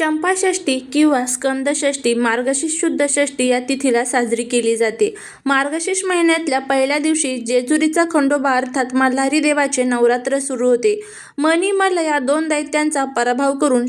चंपाषष्ठी किंवा स्कंदषष्ठी मार्गशीर्ष शुद्ध षष्ठी या तिथीला साजरी केली जाते. मार्गशीर्ष महिन्यातल्या पहिल्या दिवशी जेजुरीचा खंडोबा अर्थात मल्हारी देवाचे नवरात्र सुरू होते. मणी मल्ल या दोन दैत्यांचा पराभव करून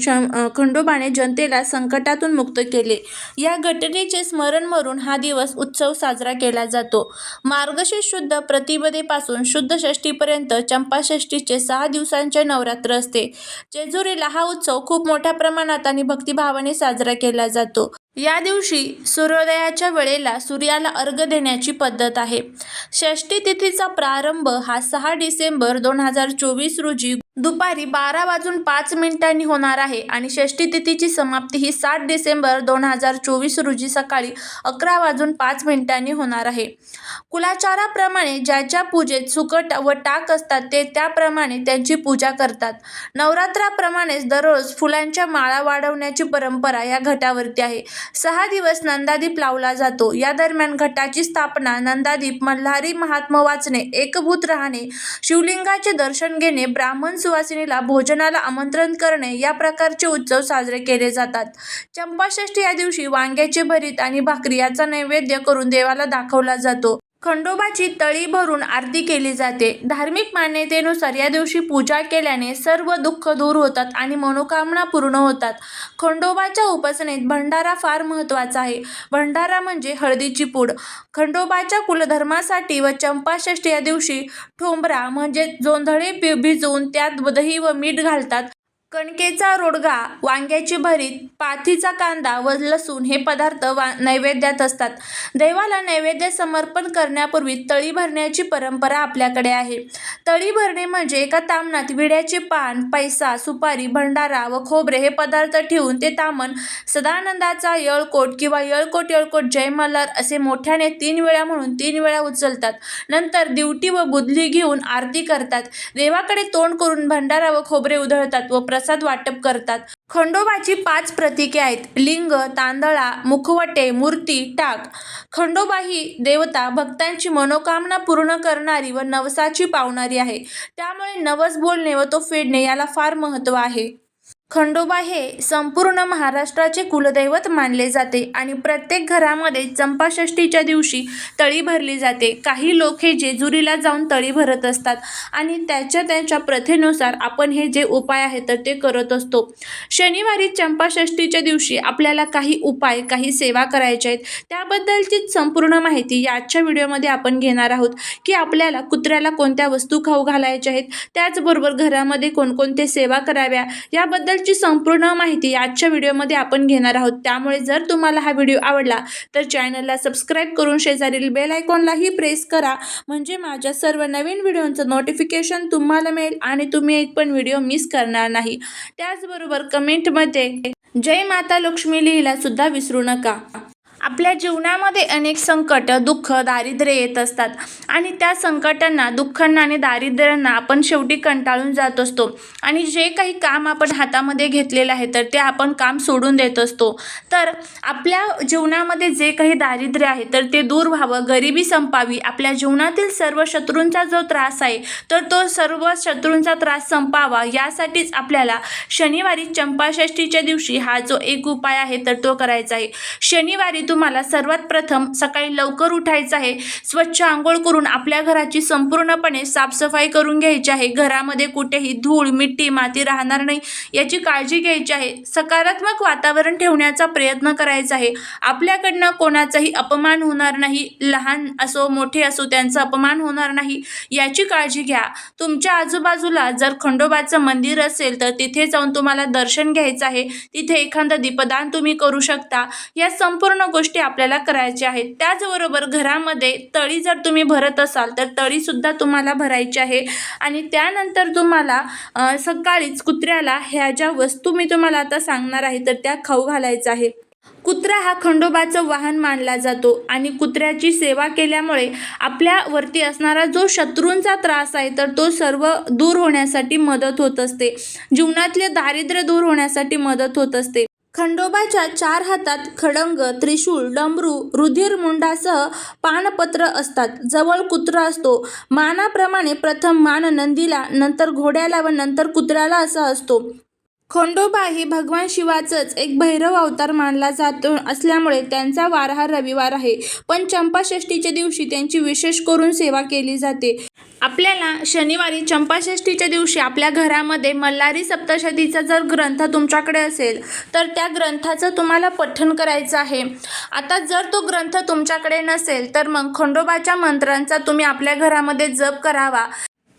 खंडोबाने जनतेला संकटातून मुक्त केले. या घटनेचे स्मरण मरून हा दिवस उत्सव साजरा केला जातो. मार्गशीर्ष शुद्ध प्रतिपदेपासून शुद्ध षष्ठीपर्यंत चंपाषष्ठीचे सहा दिवसांचे नवरात्र असते. जेजुरीला हा उत्सव खूप मोठ्या प्रमाणात आणि भक्तिभावाने साजरा केला जातो. या दिवशी सूर्योदयाच्या वेळेला सूर्याला अर्घ्य देण्याची पद्धत आहे. षष्ठी तिथीचा प्रारंभ हा सहा डिसेंबर दोन हजार चोवीस रोजी दुपारी बारा वाजून पाच मिनिटांनी होणार आहे आणि षष्ठी तिथीची समाप्ती ही सात डिसेंबर दोन हजार चोवीस रोजी सकाळी अकरा वाजून पाच मिनिटांनी होणार आहे. कुलाचाराप्रमाणे ज्याच्या पूजेत सुकट व टाक असतात ते त्याप्रमाणे त्यांची पूजा करतात. नवरात्राप्रमाणेच दररोज फुलांच्या माळा वाढवण्याची परंपरा या घटावरती आहे. सहा दिवस नंदादीप लावला जातो. या दरम्यान घटाची स्थापना, नंदादीप, मल्हारी महात्म्य वाचणे, एकभूत राहणे, शिवलिंगाचे दर्शन घेणे, ब्राह्मण सुवासिनीला भोजनाला आमंत्रण करणे या प्रकारचे उत्सव साजरे केले जातात. चंपाषष्ठी या दिवशी वांग्याचे भरीत आणि भाकरी याचा नैवेद्य करून देवाला दाखवला जातो. खंडोबाची तळी भरून आरती केली जाते. धार्मिक मान्यतेनुसार या दिवशी पूजा केल्याने सर्व दुःख दूर होतात आणि मनोकामना पूर्ण होतात. खंडोबाच्या उपासनेत भंडारा फार महत्त्वाचा आहे. भंडारा म्हणजे हळदीची पूड. खंडोबाच्या कुलधर्मासाठी व चंपाषष्ठी या दिवशी ठोंबरा म्हणजेच जोंधळे भिजवून त्यात दही व मीठ घालतात. कणकेचा रोडगा, वांग्याची भरीत, पाथीचा कांदा व लसूण हे पदार्थ वा नैवेद्यात असतात. देवाला नैवेद्य समर्पण करण्यापूर्वी तळी भरण्याची परंपरा आपल्याकडे आहे. तळी भरणे म्हणजे एका तामनात विड्याचे पान, पैसा, सुपारी, भंडारा व खोबरे हे पदार्थ ठेवून ते तामन सदानंदाचा येळकोट किंवा येळकोट येळकोट जय मल्हार असे मोठ्याने तीन वेळा म्हणून तीन वेळा उचलतात. नंतर दिवटी व बुदली घेऊन आरती करतात. देवाकडे तोंड करून भंडारा व खोबरे उधळतात व प्र प्रसाद वाटप करतात. खंडोबाची पाच प्रतीके आहेत. लिंग, तांदळा, मुखवटे, मूर्ती, टाक. खंडोबा ही देवता भक्तांची मनोकामना पूर्ण करणारी व नवसाची पावणारी आहे. त्यामुळे नवस बोलणे व तो फेडणे याला फार महत्त्व आहे. खंडोबा हे संपूर्ण महाराष्ट्राचे कुलदैवत मानले जाते आणि प्रत्येक घरामध्ये चंपाषष्ठीच्या दिवशी तळी भरली जाते. काही लोक हे जेजुरीला जाऊन तळी भरत असतात आणि त्याच्या त्यांच्या प्रथेनुसार आपण हे जे उपाय आहेत तर ते करत असतो. शनिवारी चंपाषष्ठीच्या दिवशी आपल्याला काही उपाय, काही सेवा करायच्या आहेत. त्याबद्दलचीच संपूर्ण माहिती आजच्या व्हिडिओमध्ये आपण घेणार आहोत की आपल्याला कुत्र्याला कोणत्या वस्तू खाऊ घालायच्या आहेत, त्याचबरोबर घरामध्ये कोणकोणते सेवा कराव्या याबद्दल याबद्दलची संपूर्ण माहिती आजच्या व्हिडिओमध्ये आपण घेणार आहोत. त्यामुळे जर तुम्हाला हा व्हिडिओ आवडला तर चॅनलला सबस्क्राईब करून शेजारील बेल आयकॉनलाही प्रेस करा म्हणजे माझ्या सर्व नवीन व्हिडिओचं नोटिफिकेशन तुम्हाला मिळेल आणि तुम्ही एक पण व्हिडिओ मिस करणार नाही. त्याचबरोबर कमेंटमध्ये जय माता लक्ष्मी लिहिला सुद्धा विसरू नका. आपल्या जीवनामध्ये अनेक संकट, दुःख, दारिद्र्य येत असतात आणि त्या संकटांना, दुःखांना आणि दारिद्र्यांना आपण शेवटी कंटाळून जात असतो आणि जे काही काम आपण हातामध्ये घेतलेलं आहे तर ते आपण काम सोडून देत असतो. तर आपल्या जीवनामध्ये जे काही दारिद्र्य आहे तर ते दूर व्हावं, गरिबी संपावी, आपल्या जीवनातील सर्व शत्रूंचा जो त्रास आहे तर तो सर्व शत्रूंचा त्रास संपावा यासाठीच आपल्याला शनिवारी चंपाषष्ठीच्या दिवशी हा जो एक उपाय आहे तर तो करायचा आहे. शनिवारी तुम्हाला सर्वात प्रथम सकाळी लवकर उठायचं आहे. स्वच्छ आंघोळ करून आपल्या घराची संपूर्णपणे साफसफाई करून घ्यायची आहे. घरामध्ये कुठेही धूळ, मिट्टी, माती राहणार नाही याची काळजी घ्यायची आहे. सकारात्मक वातावरण ठेवण्याचा प्रयत्न करायचा आहे. आपल्याकडनं कोणाचाही अपमान होणार नाही. लहान असो, मोठे असो त्यांचा अपमान होणार नाही याची काळजी घ्या. तुमच्या आजूबाजूला जर खंडोबाचं मंदिर असेल तर तिथे जाऊन तुम्हाला दर्शन घ्यायचं आहे. तिथे एखादं दीपदान तुम्ही करू शकता. या संपूर्ण गोष्टी गोष्टी आपल्याला करायच्या आहेत. त्याचबरोबर घरामध्ये तळी जर तुम्ही भरत असाल तर तळीसुद्धा तुम्हाला भरायची आहे आणि त्यानंतर तुम्हाला सकाळीच कुत्र्याला ह्या ज्या वस्तू मी तुम्हाला आता सांगणार आहे तर त्या खाऊ घालायचं आहे. कुत्रा हा खंडोबाचं वाहन मानला जातो आणि कुत्र्याची सेवा केल्यामुळे आपल्यावरती असणारा जो शत्रूंचा त्रास आहे तर तो सर्व दूर होण्यासाठी मदत होत असते. जीवनातले दारिद्र्य दूर होण्यासाठी मदत होत असते. खंडोबाच्या चार हातात खडंग त्रिशूळ, डमरू, रुधिरमुंडासह पानपत्र असतात. जवळ कुत्रा असतो. मानाप्रमाणे प्रथम मान नंदीला, नंतर घोड्याला व नंतर कुत्र्याला असा असतो. खंडोबा हे भगवान शिवाचंच एक भैरव अवतार मानला जातो असल्यामुळे त्यांचा वार हा रविवार आहे पण चंपाषष्ठीच्या दिवशी त्यांची विशेष करून सेवा केली जाते आपल्याला शनिवारी चंपाषष्ठीच्या दिवशी आपल्या घरामध्ये मल्हारी सप्तशतीचा जर ग्रंथ तुमच्याकडे असेल तर त्या ग्रंथाचं तुम्हाला पठण करायचं आहे. आता जर तो ग्रंथ तुमच्याकडे नसेल तर मग खंडोबाच्या मंत्रांचा तुम्ही आपल्या घरामध्ये जप करावा.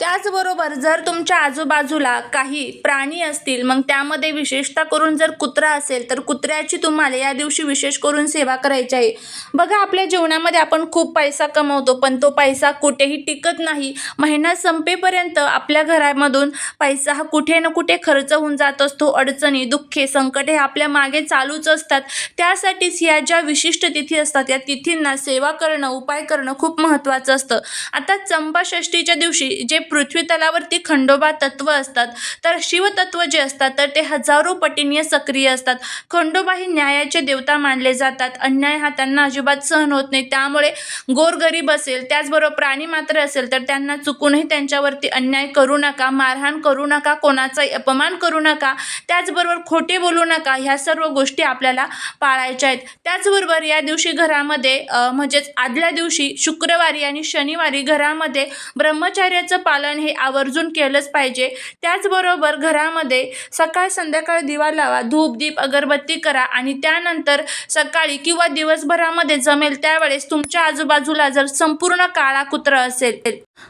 त्याचबरोबर जर तुमच्या आजूबाजूला काही प्राणी असतील मग त्यामध्ये विशेषतः करून जर कुत्रा असेल तर कुत्र्याची तुम्हाला या दिवशी विशेष करून सेवा करायची आहे. बघा आपल्या जीवनामध्ये आपण खूप पैसा कमवतो पण तो पैसा कुठेही टिकत नाही. महिना संपेपर्यंत आपल्या घरामधून पैसा हा कुठे ना कुठे खर्च होऊन जात असतो. अडचणी दुःखे संकटे आपल्या मागे चालूच असतात. त्यासाठीच या ज्या विशिष्ट तिथी असतात या तिथींना सेवा करणं उपाय करणं खूप महत्त्वाचं असतं. आता चंपाषष्ठीच्या दिवशी जे पृथ्वी तलावरती खंडोबा तत्व असतात. तर शिवतत्व जे असतात तर ते हजारो पटीने सक्रिय असतात. खंडोबा ही न्यायाचे देवता मानले जातात. अन्याय हा त्यांना अजिबात सहन होत नाही. त्यामुळे गोरगरीब असेल त्याचबरोबर प्राणी मात्र असेल तर त्यांना चुकूनही त्यांच्यावरती अन्याय करू नका मारहाण करू नका कोणाचाही अपमान करू नका त्याचबरोबर खोटे बोलू नका ह्या सर्व गोष्टी आपल्याला पाळायच्या आहेत. त्याचबरोबर या दिवशी घरामध्ये म्हणजेच आदल्या दिवशी शुक्रवारी आणि शनिवारी घरामध्ये ब्रह्मचार्याचं पालन हे आवर्जून केलंच पाहिजे. त्याचबरोबर घरामध्ये सकाळ संध्याकाळ दिवा लावा धूप दीप अगरबत्ती करा आणि त्यानंतर सकाळी किंवा दिवसभरामध्ये जमेल त्यावेळेस तुमच्या आजूबाजूला जर संपूर्ण काळा कुत्रा असेल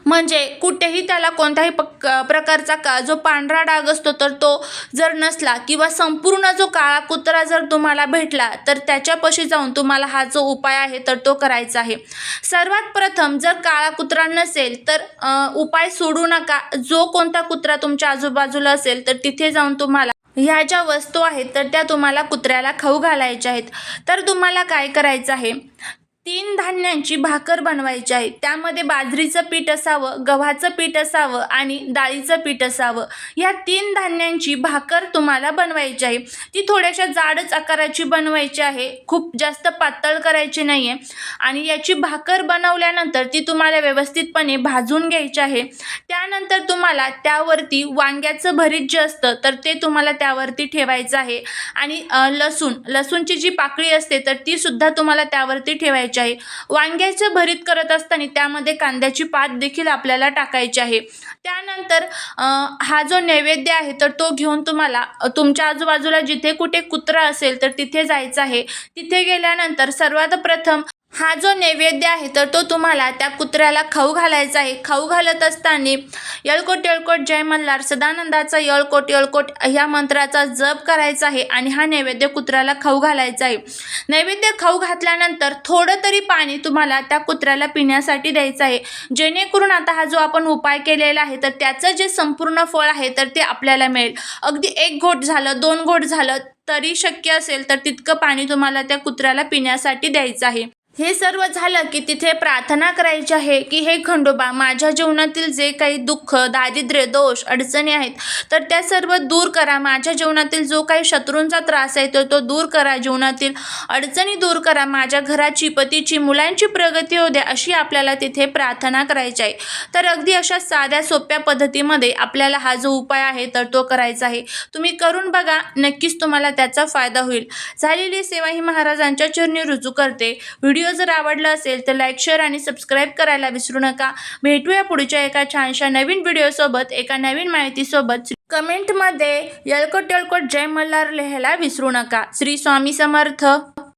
म्हणजे कुठेही त्याला कोणत्याही पक प्रकारचा का जो पांढरा डाग असतो तर तो जर नसला किंवा संपूर्ण जो काळा कुत्रा जर तुम्हाला भेटला तर त्याच्यापाशी जाऊन तुम्हाला हा जो उपाय आहे तर तो करायचा आहे. सर्वात प्रथम जर काळा कुत्रा नसेल तर उपाय सोडू नका. जो कोणता कुत्रा तुमच्या आजूबाजूला असेल तर तिथे जाऊन तुम्हाला ह्या ज्या वस्तू आहेत तर त्या तुम्हाला कुत्र्याला खाऊ घालायच्या आहेत. तर तुम्हाला काय करायचं आहे? तीन धान्यांची भाकर बनवायची आहे. त्यामध्ये बाजरीचं पीठ असावं गव्हाचं पीठ असावं आणि डाळीचं पीठ असावं. या तीन धान्यांची भाकर तुम्हाला बनवायची आहे. ती थोड्याशा जाडच आकाराची बनवायची आहे. खूप जास्त पातळ करायची नाही आहे आणि याची भाकर बनवल्यानंतर ती तुम्हाला व्यवस्थितपणे भाजून घ्यायची आहे. त्यानंतर तुम्हाला त्यावरती वांग्याचं भरीत जे असतं तर ते तुम्हाला त्यावरती ठेवायचं आहे. आणि लसूण लसूणची जी पाकळी असते तर ती सुद्धा तुम्हाला त्यावरती ठेवायची आहे. वांग्याचं भरीत करत असताना त्यामध्ये कांद्याची पात देखील आपल्याला टाकायची आहे. त्यानंतर हा जो नैवेद्य आहे तर तो घेऊन तुम्हाला तुमच्या आजूबाजूला जिथे कुठे कुत्रा असेल तर तिथे जायचं आहे. तिथे गेल्यानंतर सर्वात प्रथम हा जो नैवेद्य आहे तर तो तुम्हाला त्या कुत्र्याला खाऊ घालायचा आहे. खाऊ घालत असताना यळकोट यळकोट जय मल्हार सदानंदाचा यळकोट यळकोट ह्या मंत्राचा जप करायचा आहे आणि हा नैवेद्य कुत्र्याला खाऊ घालायचा आहे. नैवेद्य खाऊ घातल्यानंतर थोडं तरी पाणी तुम्हाला त्या कुत्र्याला पिण्यासाठी द्यायचं आहे. जेणेकरून आता हा जो आपण उपाय केलेला आहे तर त्याचं जे संपूर्ण फळ आहे तर ते आपल्याला मिळेल. अगदी एक घोट झालं दोन घोट झालं तरी शक्य असेल तर तितकं पाणी तुम्हाला त्या कुत्र्याला पिण्यासाठी द्यायचं आहे. हे सर्व झालं की तिथे प्रार्थना करायची आहे की हे खंडोबा माझ्या जीवनातील जे काही दुःख दारिद्र्य दोष अडचणी आहेत तर त्या सर्व दूर करा. माझ्या जीवनातील जो काही शत्रूंचा त्रास आहे तर तो दूर करा. जीवनातील अडचणी दूर करा. माझ्या घराची पतीची मुलांची प्रगती होऊ द्या अशी आपल्याला तिथे प्रार्थना करायची आहे. तर अगदी अशा साध्या सोप्या पद्धतीमध्ये आपल्याला हा जो उपाय आहे तर तो करायचा आहे. तुम्ही करून बघा. नक्कीच तुम्हाला त्याचा फायदा होईल. झालेली सेवा ही महाराजांच्या चरणी रुजू करते. व्हिडिओ व्हिडिओ जर आवडला असेल तर लाईक शेअर आणि सबस्क्राईब करायला विसरू नका. भेटूया पुढच्या एका छानशा नवीन व्हिडिओसोबत एका नवीन माहितीसोबत कमेंटमध्ये यळकोट यळकोट जय मल्हार लिहायला विसरू नका. श्री स्वामी समर्थ.